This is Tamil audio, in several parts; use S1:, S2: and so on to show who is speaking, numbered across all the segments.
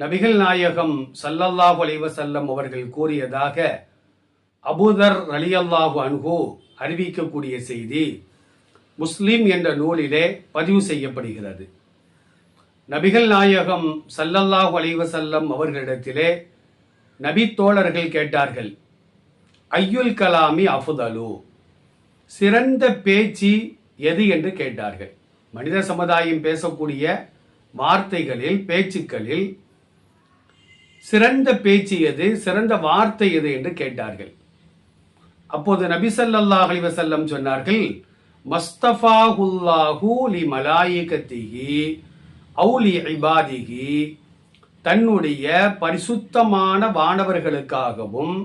S1: நபிகள் நாயகம் சல்லல்லாஹு அலைவசல்லம் அவர்கள் கூறியதாக அபூதர் ரலியல்லாஹு அன்ஹு அறிவிக்கக்கூடிய செய்தி முஸ்லிம் என்ற நூலிலே பதிவு செய்யப்படுகிறது. நபிகள் நாயகம் சல்லல்லாஹு அலைவசல்லம் அவர்களிடத்திலே நபி தோழர்கள் கேட்டார்கள் ஐயுல் கலாமி அஃதலு? சிறந்த பேச்சு எது என்று கேட்டார்கள். மனித சமுதாயம் பேசக்கூடிய வார்த்தைகளில் பேச்சுக்களில் சிறந்த பேச்சு எது சிறந்த வார்த்தை எது என்று கேட்டார்கள். அப்போது நபி ஸல்லல்லாஹு அலைஹி சொன்னார்கள் மஸ்தஃபாஹுல்லாஹு லி மலாயிகத்திகி அவுலி தன்னுடைய பரிசுத்தமான வானவர்களுக்காகவும்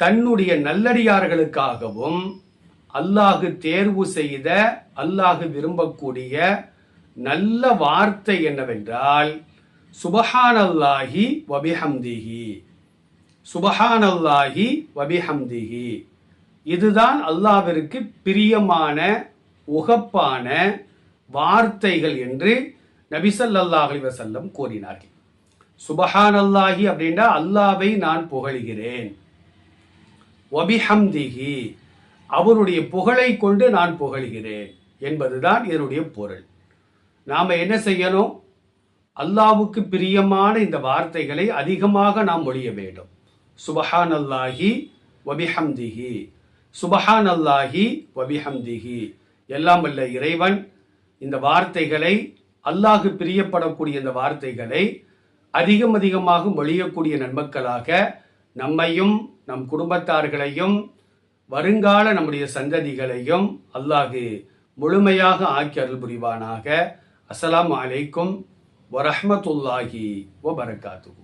S1: தன்னுடைய நல்லடியார்களுக்காகவும் அல்லாஹு தேர்வு செய்த அல்லாஹு விரும்பக்கூடிய நல்ல வார்த்தை என்னவென்றால் சுபஹானல்லாஹி வபிஹம்திஹி. சுபஹானல்லாஹி வபிஹம்திஹி. இதுதான் அல்லாவிற்கு பிரியமான உகப்பான வார்த்தைகள் என்று நபிசல்லாஹ் அலிவசல்லம் கூறினார்கள். சுபஹானல்லாஹி அப்படின்னா அல்லாவை நான் புகழ்கிறேன். வபிஹம்திஹி. அவருடைய புகழை கொண்டு நான் புகழ்கிறேன் என்பதுதான் இதனுடைய பொருள். நாம் என்ன செய்யணும்? அல்லாவுக்கு பிரியமான இந்த வார்த்தைகளை அதிகமாக நாம் ஒழிய வேண்டும். சுபஹான் அல்லாஹி வபிஹம்திஹி. சுபஹான் அல்லாஹி வபிஹம்திஹி. எல்லாம் அல்ல இறைவன் இந்த வார்த்தைகளை அல்லாஹு பிரியப்படக்கூடிய இந்த வார்த்தைகளை அதிகம் அதிகமாக மொழியக்கூடிய நன்மக்களாக நம்மையும் நம் குடும்பத்தார்களையும் வருங்கால நம்முடைய சந்ததிகளையும் அல்லாஹு முழுமையாக ஆக்கி அருள் புரிவானாக. அஸ்லாம் அலைக்கும் வரஹ்மத்துல்லாஹி வபரகாத்துஹு